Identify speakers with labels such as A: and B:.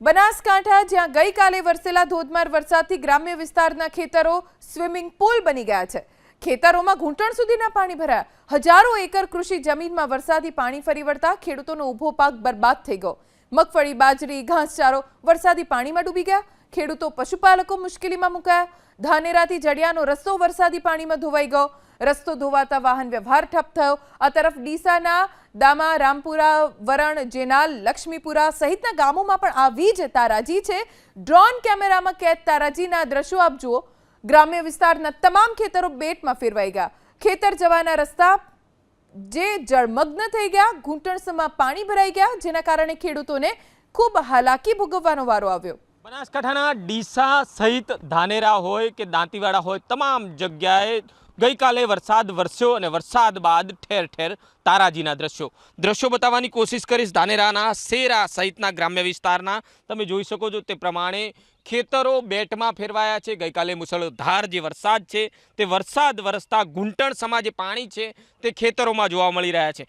A: બનાસકાંઠા, જ્યાં ગઈકાલે વરસેલા ધોધમાર વરસાદથી ગ્રામ્ય વિસ્તારના ખેતરો સ્વિમિંગ પુલ બની ગયા છે. ખેતરોમાં ઘૂંટણ સુધીના પાણી ભરાયા. હજારો એકર કૃષિ જમીનમાં વરસાદી પાણી ફરી વળતા ખેડૂતોનો ઊભો પાક બરબાદ થઈ ગયો. મગફળી, બાજરી, ઘાસચારો વરસાદી પાણીમાં ડૂબી ગયા. ખેડૂતો પશુપાલકો મુશ્કેલીમાં મુકાયા. ધાનેરાથી જડિયાનો રસ્તો વરસાદી પાણીમાં ધોવાઈ ગયો. રસ્તો ધોવાતા વાહન વ્યવહાર ઠપ થયો. આ તરફ ડીસાના દામા, રામપુરા, વરણ, જેનાલ, લક્ષ્મીપુરા સહિતના ગામોમાં પણ આવી જ તારાજી છે. ડ્રોન કેમેરામાં કેદ તારાજીના દ્રશ્યો આપ જુઓ. ગ્રામ્ય વિસ્તારના તમામ ખેતરો બેટમાં ફેરવાઈ ગયા. ખેતર જવાના રસ્તા જે જળમગ્ન થઈ ગયા, ઘૂંટણસમાં પાણી ભરાઈ ગયા, જેના કારણે ખેડૂતોને ખૂબ હાલાકી ભોગવવાનો વારો આવ્યો.
B: બનાસકાંઠાના ડીસા સહિત ધાનેરા હોય કે દાંતીવાડા હોય, તમામ જગ્યાએ ગઈકાલે વરસાદ વરસ્યો અને વરસાદ બાદ ઠેર ઠેર તારાજીના દ્રશ્યો. દ્રશ્યો બતાવવાની કોશિશ કરીશ ધાનેરાના શેરા સહિતના ગ્રામ્ય વિસ્તારના. તમે જોઈ શકો છો તે પ્રમાણે ખેતરો બેટમાં ફેરવાયા છે. ગઈકાલે મુસળધાર જે વરસાદ છે તે વરસાદ વરસતા ઘૂંટણ સમા જે પાણી છે તે ખેતરોમાં જોવા મળી રહ્યા છે.